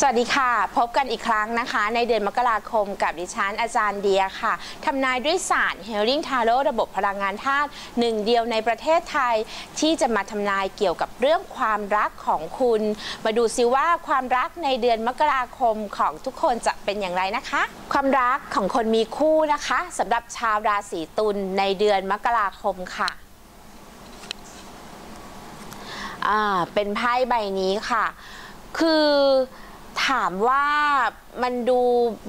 สวัสดีค่ะ พบกันอีกครั้งนะคะ ในเดือนมกราคมกับดิฉันอาจารย์เดียค่ะทำนายด้วยศาสตร์ Healing Tarot ระบบพลังงานธาตุหนึ่งเดียวในประเทศไทย ที่จะมาทำนายเกี่ยวกับเรื่องความรักของคุณ มาดูซิว่าความรักในเดือนมกราคมของทุกคนจะเป็นอย่างไรนะคะ ความรักของคนมีคู่นะคะสำหรับชาวราศีตุลในเดือนมกราคมค่ะอ่าเป็นไพ่ใบนี้ค่ะ คือ ถามว่ามันดู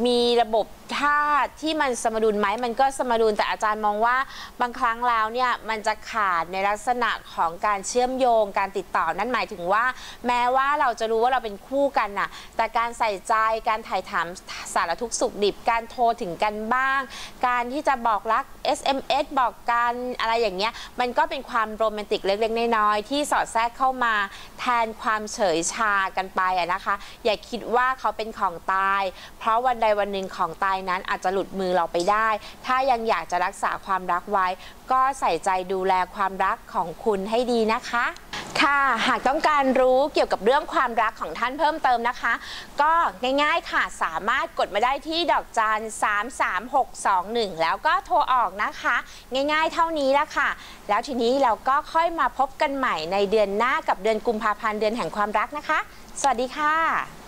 มีระบบธาตุที่มันสมดุลไหมมันก็สมดุลแต่อาจารย์มองว่าบางครั้งแล้วเนี่ยมันจะขาดในลักษณะของการเชื่อมโยงการติดต่อนั่นหมายถึงว่า แม้ว่าเราจะรู้ว่าเราเป็นคู่กันน่ะแต่การใส่ใจการถ่ายถามสารทุกข์สุขดิบ การโทรถึงกันบ้าง การที่จะบอกรัก SMS บอกกันอะไรอย่างเงี้ยมันก็เป็นความโรแมนติกเล็กๆน้อยๆที่สอดแทรกเข้ามาแทนความเฉยชากันไปอะนะคะ อย่าคิดว่าเขาเป็นของตาย เพราะวันใดวันหนึ่งของตายนั้นอาจจะหลุดมือเราไปได้ ถ้ายังอยากจะรักษาความรักไว้ ก็ใส่ใจดูแลความรักของคุณให้ดีนะคะ ค่ะ หากต้องการรู้เกี่ยวกับเรื่องความรักของท่านเพิ่มเติมนะคะ ก็ง่ายๆค่ะสามารถกดมาได้ที่ดอกจัน 33621 แล้วก็โทรออกนะคะ ง่ายๆเท่านี้แล้วค่ะ แล้วทีนี้เราก็ค่อยมาพบกันใหม่ในเดือนหน้ากับเดือนกุมภาพันธ์เดือนแห่งความรักนะคะ สวัสดีค่ะ